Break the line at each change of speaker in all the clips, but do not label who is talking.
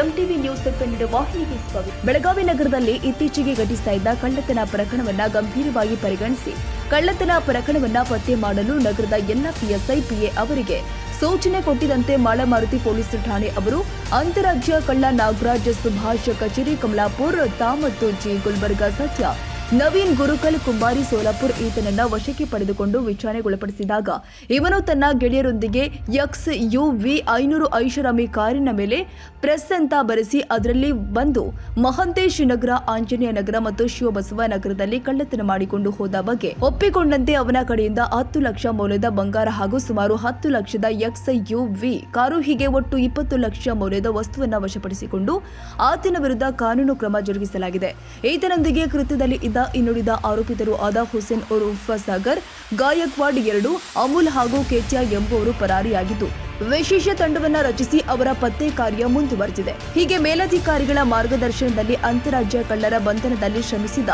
ಒಂದು ವಾಹಿನಿಗೆ ಸ್ವಾಗತ. ಬೆಳಗಾವಿ ನಗರದಲ್ಲಿ ಇತ್ತೀಚೆಗೆ ಘಟಿಸ್ತಾ ಇದ್ದ ಕಳ್ಳತನ ಪ್ರಕರಣವನ್ನ ಗಂಭೀರವಾಗಿ ಪರಿಗಣಿಸಿ, ಕಳ್ಳತನ ಪ್ರಕರಣವನ್ನ ಪತ್ತೆ ಮಾಡಲು ನಗರದ ಎಲ್ಲ ಪಿಎಸ್ಐ ಪಿಎ ಅವರಿಗೆ ಸೂಚನೆ ಕೊಟ್ಟಿದಂತೆ ಮಾಳಮಾರುತಿ ಪೊಲೀಸ್ ಠಾಣೆ ಅವರು ಅಂತಾರಾಜ್ಯ ಕಳ್ಳ ನಾಗರಾಜ್ ಸುಭಾಷ್ ಕಚೇರಿ, ಕಮಲಾಪುರ್ ತಾ ಮತ್ತು ಜಿ. ಗುಲ್ಬರ್ಗಾ ಸತ್ಯ ನವೀನ್ ಗುರುಕಲ್ ಕುಂಬಾರಿ ಸೋಲಾಪುರ್ ಈತನನ್ನ ವಶಕ್ಕೆ ಪಡೆದುಕೊಂಡು ವಿಚಾರಣೆಗೊಳಪಡಿಸಿದಾಗ ಇವನು ತನ್ನ ಗೆಳೆಯರೊಂದಿಗೆ ಎಕ್ಸ್ ಯು ವಿ ಐನೂರು ಐಷಾರಾಮಿ ಕಾರಿನ ಮೇಲೆ ಪ್ರೆಸ್ ಅಂತ ಬರೆಸಿ ಅದರಲ್ಲಿ ಬಂದು ಮಹಂತೇಶ್ ನಗರ, ಆಂಜನೇಯ ನಗರ ಮತ್ತು ಶಿವಬಸವ ನಗರದಲ್ಲಿ ಕಳ್ಳತನ ಮಾಡಿಕೊಂಡು ಹೋದ ಬಗ್ಗೆ ಒಪ್ಪಿಕೊಂಡಂತೆ ಅವನ ಕಡೆಯಿಂದ ಹತ್ತು ಲಕ್ಷ ಮೌಲ್ಯದ ಬಂಗಾರ ಹಾಗೂ ಸುಮಾರು ಹತ್ತು ಲಕ್ಷದ ಎಕ್ಸ್ ಯು ವಿ ಕಾರು ಹೀಗೆ ಒಟ್ಟು ಇಪ್ಪತ್ತು ಲಕ್ಷ ಮೌಲ್ಯದ ವಸ್ತುವನ್ನ ವಶಪಡಿಸಿಕೊಂಡು ಆತನ ವಿರುದ್ಧ ಕಾನೂನು ಕ್ರಮ ಜರುಗಿಸಲಾಗಿದೆ. ಈತನೊಂದಿಗೆ ಕೃತ್ಯದಲ್ಲಿ ಇದ್ದ ಇನ್ನುಳಿದ ಆರೋಪಿತರು ಆದ ಹುಸೇನ್ ಉರ್ಫ್ ಸಾಗರ್, ಗಾಯಕ್ವಾಡ್ ಎರಡು, ಅಮುಲ್ ಹಾಗೂ ಕೆಚ್ಯಾ ಎಂಬುವರು ಪರಾರಿಯಾಗಿದ್ದು, ವಿಶೇಷ ತಂಡವನ್ನ ರಚಿಸಿ ಅವರ ಪತ್ತೆ ಕಾರ್ಯ ಮುಂದುವರೆದಿದೆ ಹೀಗೆ ಮೇಲಧಿಕಾರಿಗಳ ಮಾರ್ಗದರ್ಶನದಲ್ಲಿ ಅಂತಾರಾಜ್ಯ ಕಳ್ಳರ ಬಂಧನದಲ್ಲಿ ಶ್ರಮಿಸಿದ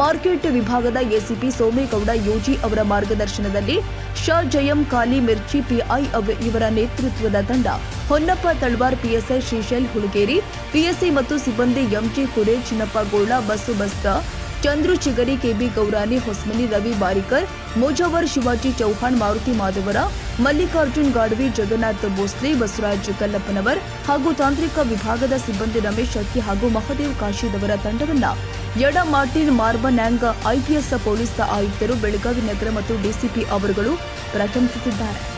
ಮಾರ್ಕೆಟ್ ವಿಭಾಗದ ಎಸಿಪಿ ಸೋಮೇಗೌಡ ಯೋಜಿ ಅವರ ಮಾರ್ಗದರ್ಶನದಲ್ಲಿ ಶಾ ಜಯಂ, ಖಾಲಿ ಮಿರ್ಚಿ, ಪಿಐ ಇವರ ನೇತೃತ್ವದ ತಂಡ, ಹೊನ್ನಪ್ಪ ತಳ್ವಾರ್, ಪಿಎಸ್ಐ ಶ್ರೀಶೈಲ್ ಹುಡುಗೇರಿ ಪಿಎಸ್ಐ ಮತ್ತು ಸಿಬ್ಬಂದಿ ಎಂಜಿ ಕುರೆ ಚಿನ್ನಪ್ಪ ಗೋಳ ಬಸ್ಸು ಬಸ್ತ ಚಂದ್ರು ಚಿಗರಿ, ಕೆಬಿ ಗೌರಾನಿ, ಹೊಸ್ಮನಿ, ರವಿ ಬಾರಿಕರ್, ಮುಜಾವರ್ ಶಿವಾಜಿ ಚೌಹಾಣ್, ಮಾರುತಿ ಮಾಧವರ, ಮಲ್ಲಿಕಾರ್ಜುನ್ ಗಾಡ್ವಿ, ಜಗನ್ನಾಥ್ ಭೋಸ್ಲೆ, ಬಸವರಾಜ್ ಕಲ್ಲಪ್ಪನವರ್ ಹಾಗೂ ತಾಂತ್ರಿಕ ವಿಭಾಗದ ಸಿಬ್ಬಂದಿ ರಮೇಶ್ ಅಕ್ಕಿ ಹಾಗೂ ಮಹದೇವ್ ಕಾಶಿದವರ ತಂಡವನ್ನ ಯಡ ಮಾರ್ಟಿನ್ ಮಾರ್ಬನ್ಯಾಂಗ್ ಐಪಿಎಸ್ ಪೊಲೀಸ್ ಆಯುಕ್ತರು ಬೆಳಗಾವಿ ನಗರ ಮತ್ತು ಡಿಸಿಪಿ ಅವರುಗಳು ಪ್ರಶಂಸಿಸಿದ್ದಾರೆ
ತಾಜಾ